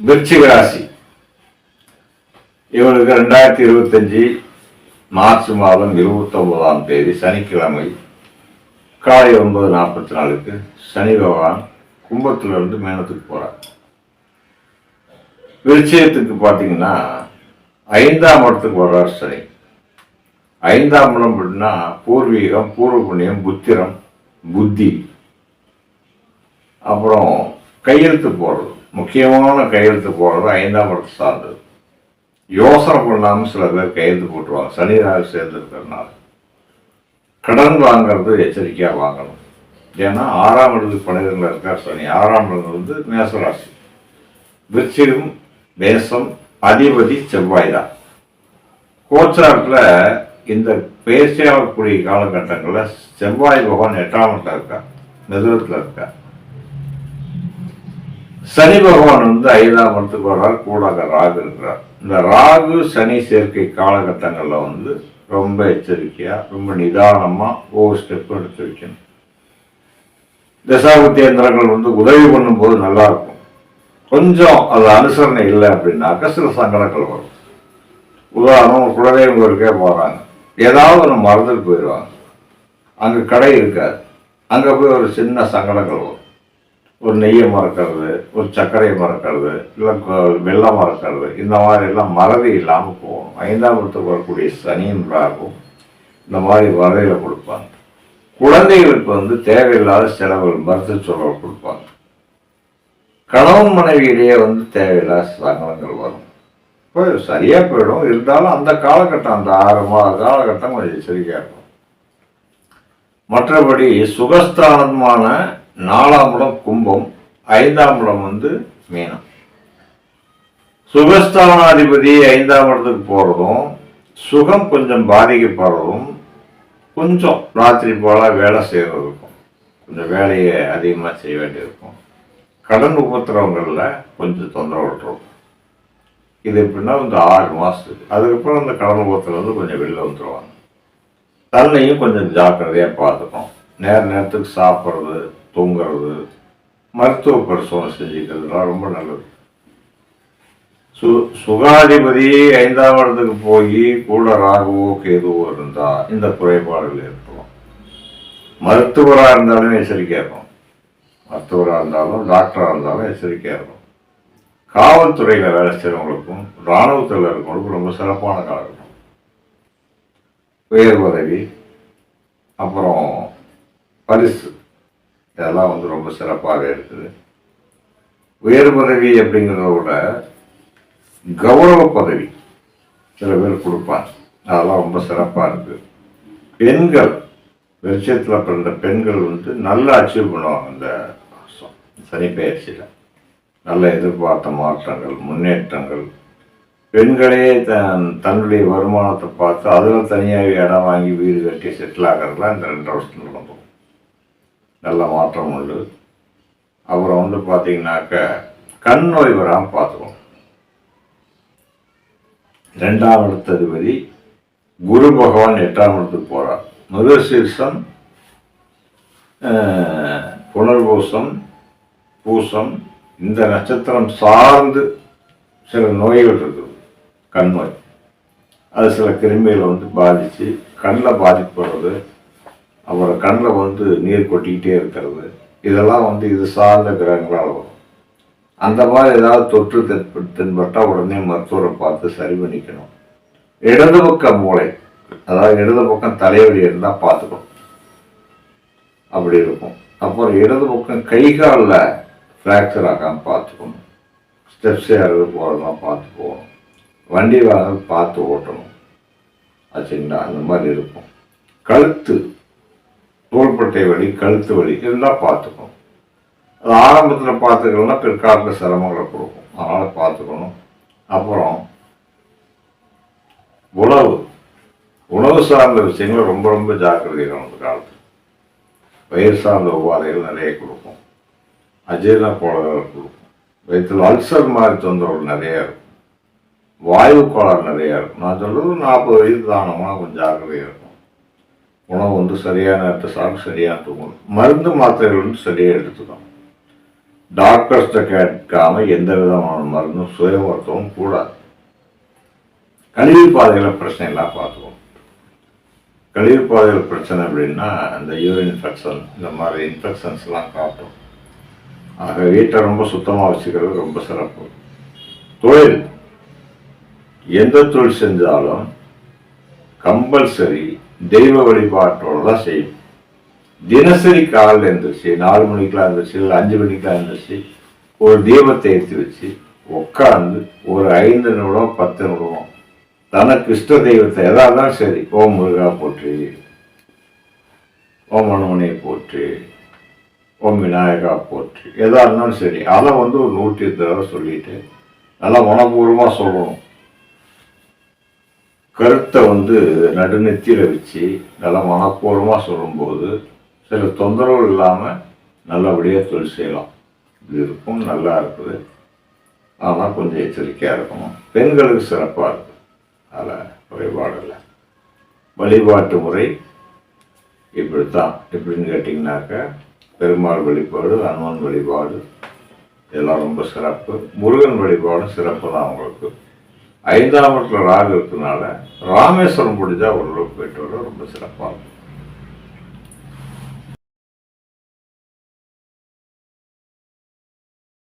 விருச்சிக ராசி இவனுக்கு ரெண்டாயிரத்தி இருபத்தஞ்சு மார்ச் மாதம் இருபத்தொன்பதாம் தேதி சனிக்கிழமை காலை ஒன்பது நாற்பத்தி நாலுக்கு சனி பகவான் கும்பத்திலிருந்து மேனத்துக்கு போகிறார் விருச்சிகத்துக்கு பார்த்தீங்கன்னா ஐந்தாம் இடத்துக்கு வர்றார் சனி. ஐந்தாம் இடம் அப்படின்னா பூர்வீகம் பூர்வ புண்ணியம் புத்திரம் புத்தி. அப்புறம் கையெழுத்து போடுறது. முக்கியமான கையெழுத்து போடுறது ஐந்தாம் இடத்து சார்ந்தது. யோசனை பண்ணாமல் சில பேர் கையெழுத்து போட்டுருவாங்க. சனி ராகு சேர்ந்துருக்கிறதுனால. கடன் வாங்குறது எச்சரிக்கையாக வாங்கணும். ஏன்னா ஆறாம் இடத்துக்கு பன்னிரெண்டில் இருக்கார் சனி. ஆறாம் இடம் வந்து மேசராசி. விருச்சிகம் மேசம் அதிபதி செவ்வாய் தான். கோச்சாரத்தில் இந்த பேசியாகக்கூடிய காலகட்டங்களில் செவ்வாய் பகவான் எட்டாம் இடத்துல இருக்கா மிதுனத்தில் இருக்கார். சனி பகவான் வந்து ஐந்தாம் இடத்துக்கு வர்றார் கூடாக ராகு இருக்கிறார். இந்த ராகு சனி சேர்க்கை காலகட்டங்களில் வந்து ரொம்ப எச்சரிக்கையாக ரொம்ப நிதானமாக ஒவ்வொரு ஸ்டெப் எடுத்து வைக்கணும். தசாபத்தியந்திரங்கள் வந்து உதவி பண்ணும்போது நல்லா இருக்கும். கொஞ்சம் அது அனுசரணை இல்லை அப்படின்னாக்க சில சங்கடங்கள் வரும். உதாரணம் குலதெய்வம் கோயிலுக்கே போகிறாங்க ஏதாவது ஒன்று மறந்துட்டு போயிடுவாங்க. அங்கே கடை இருக்காது. அங்கே போய் ஒரு சின்ன சங்கடங்கள் வரும். ஒரு நெய்யை மறக்கிறது ஒரு சர்க்கரையை மறக்கிறது இல்லை வெள்ளம் மறக்கிறது இந்த மாதிரி எல்லாம் மறதி இல்லாமல் போகணும். ஐந்தாம் இடத்துக்கு வரக்கூடிய சனியின் ராகும் இந்த மாதிரி வரையில் கொடுப்பாங்க. குழந்தைகளுக்கு வந்து தேவையில்லாத செலவுகள் மருத்துவ செலவு கொடுப்பாங்க. கணவன் மனைவியிலேயே வந்து தேவையில்லாத சங்கடங்கள் வரும். இப்போ சரியாக போயிடும். இருந்தாலும் அந்த காலகட்டம் அந்த ஆறு மாத காலகட்டம் கொஞ்சம் சரியாக இருக்கும். மற்றபடி சுகஸ்தானமான நாலாம் இடம் கும்பம் ஐந்தாம் இடம் வந்து மீனம். சுகஸ்தானாதிபதி ஐந்தாம் இடத்துக்கு போகிறதும் சுகம் கொஞ்சம் பாதிக்கப்படுறதும் கொஞ்சம் ராத்திரி போல வேலை செய்கிறதுக்கும் கொஞ்சம் வேலையை அதிகமாக செய்ய வேண்டியிருக்கும். கடன் உபத்திரவங்களில் கொஞ்சம் தொந்தரவு விட்டுரும் இது எப்படின்னா இந்த ஆறு மாதத்துக்கு அதுக்கப்புறம் அந்த கடன் உபத்திரம் வந்து கொஞ்சம் வெளில வந்துடுவாங்க தன்னையும் கொஞ்சம் ஜாக்கிரதையாக பார்த்துக்கணும் நேர நேரத்துக்கு சாப்பிட்றது தூங்குறது. மருத்துவ பரிசோதனை செஞ்சுக்கிறதுலாம் ரொம்ப நல்லது. சு சுகாதிபதி ஐந்தாம் இடத்துக்கு போய் கூட ராகுவோ கேதுவோ இருந்தால் இந்த குறைபாடுகள் ஏற்படும். மருத்துவராக இருந்தாலும் எச்சரிக்கையாக இருக்கும் மருத்துவராக இருந்தாலும் டாக்டராக இருந்தாலும் எச்சரிக்கையாக இருக்கும் காவல்துறையில் வேலை செய்கிறவங்களுக்கும் இராணுவத்தில் இருக்கிறவங்களுக்கும் ரொம்ப சிறப்பான காலம் உயர் உதவி அப்புறம் பரிசு. இதெல்லாம் வந்து ரொம்ப சிறப்பாக இருக்குது. உயர் பதவி அப்படிங்கிறத விட கௌரவ பதவி சில பேர் கொடுப்பாங்க. அதெல்லாம் ரொம்ப சிறப்பாக இருக்குது பெண்கள் வெளிச்சத்தில் பிறந்த பெண்கள் வந்து நல்லா அச்சீவ் பண்ணுவாங்க அந்த வருஷம் சனி பயிற்சியில். நல்ல எதிர்பார்த்த மாற்றங்கள் முன்னேற்றங்கள். பெண்களே தன் தன்னுடைய வருமானத்தை பார்த்து அதில் தனியாக இடம் வாங்கி வீடு கட்டி செட்டில் ஆகிறதுலாம் இந்த ரெண்டு வருஷத்துல நடக்கும். நல்ல மாற்றம் உண்டு. அப்புறம் வந்து பார்த்தீங்கன்னாக்க கண் நோய் வராமல் பார்த்துக்கணும் ரெண்டாம் இடத்ததிபதி குரு பகவான் எட்டாம் இடத்துக்கு போகிறார் மிருகசீர்ஷம் புனர்பூசம் பூசம் இந்த நட்சத்திரம் சார்ந்து சில நோய்கள் இருக்குது. கண் நோய். அது சில கிருமிகளை வந்து பாதித்து கண்ணில் பாதிப்படுறது அப்புறம் கண்ணில் வந்து நீர் கொட்டிக்கிட்டே இருக்கிறது. இதெல்லாம் வந்து இது சார்ந்த கிரகங்களால் வரும். அந்த மாதிரி ஏதாவது தொற்று தென்பட்டால் உடனே மருத்துவரை பார்த்து சரி பண்ணிக்கணும். இடது பக்க மூளை அதாவது இடது பக்கம் தலைவலி இருந்தால் பார்த்துக்கணும். அப்படி இருக்கும். அப்புறம் இடது பக்கம் கை காலில் ஃப்ராக்சர் ஆகாமல் பார்த்துக்கணும். ஸ்டெப்ஸ் ஏறது போகிறதெல்லாம் பார்த்து போகணும் வண்டி வாங்க பார்த்து ஓட்டணும். ஆச்சுங்களா? அந்த மாதிரி இருக்கும். கழுத்து தோள்பட்டை வலி கழுத்து வலி இதெல்லாம் பார்த்துக்கணும். அது ஆரம்பத்தில் பார்த்துக்கலாம் பிற்காலத்தில் சிரமங்களை கொடுக்கும். அதனால் பார்த்துக்கணும். அப்புறம் உணவு. உணவு சார்ந்த விஷயங்கள் ரொம்ப ரொம்ப ஜாக்கிரதைகள் அந்த காலத்தில். வயிறு சார்ந்த உபாதைகள் நிறைய கொடுக்கும் அஜீரண கோளாறுகள் கொடுக்கும் வயிற்றில் அல்சர் மாதிரி தொந்தரவு நிறையா இருக்கும். வாயு கோளாறு நிறையா இருக்கும். நான் சொல்றது நாற்பது வயது தானமாக கொஞ்சம் ஜாக்கிரதையாக இருக்கும். உணவு வந்து சரியான நேரத்தை சாப்பிட்டு சரியாக தூங்கணும். மருந்து மாத்திரைகள் வந்து சரியாக எடுத்துக்கணும். டாக்டர்ஸ்ட கேட்காம எந்த விதமான மருந்தும் சுய மருத்துவம் கூடாது. கழிவு பாதையில் பிரச்சனை எல்லாம் பார்த்துக்கணும். கழிவு பாதையில் பிரச்சனை அப்படின்னா இந்த யூரின் இன்ஃபெக்ஷன் இந்த மாதிரி இன்ஃபெக்ஷன்ஸ்லாம் காட்டும். ஆக வீட்டை ரொம்ப சுத்தமாக வச்சுக்கிறது ரொம்ப சிறப்பு. தொழில். எந்த தொழில் செஞ்சாலும் கம்பல்சரி தெய்வ வழிபாட்டோடு தான் செய்யும். தினசரி காலையில் இருந்துச்சு நாலு மணிக்கெலாம் இருந்துச்சு இல்லை அஞ்சு மணிக்கெலாம் இருந்துச்சு ஒரு தீபத்தை ஏற்றி வச்சு உட்காந்து ஒரு ஐந்து நிமிடம் பத்து நிமிடம் தனக்கு இஷ்ட தெய்வத்தை எதா இருந்தாலும் சரி ஓம் முருகா போற்று ஓம் மனுமணியை போற்று ஓம் விநாயகா போற்று எதா இருந்தாலும் சரி. அதை வந்து ஒரு நூற்றி தடவை சொல்லிட்டு நல்லா மனப்பூர்வமாக சொல்லணும். கருத்தை வந்து நடுநெத்தியில் வச்சு நல்லா மனப்பூர்வமாக சொல்லும்போது சில தொந்தரவு இல்லாமல் நல்லபடியாக தொழில் செய்யலாம். இது இருக்கும் நல்லா இருக்குது. ஆனால் கொஞ்சம் எச்சரிக்கையாக இருக்கணும். பெண்களுக்கு சிறப்பாக இருக்குது அதில் குறைபாடு இல்லை. வழிபாட்டு முறை இப்படி தான் எப்படின்னு கேட்டிங்கனாக்கா பெருமாள் வழிபாடு அனுமன் வழிபாடு இதெல்லாம் ரொம்ப சிறப்பு. முருகன் வழிபாடும் சிறப்பு தான் அவங்களுக்கு ஐந்தாம் இடத்துல ராகு இருக்கனால ராமேஸ்வரம் பிடிச்சா ஓரளவுக்கு போயிட்டு வர ரொம்ப சிறப்பாக இருக்கும்.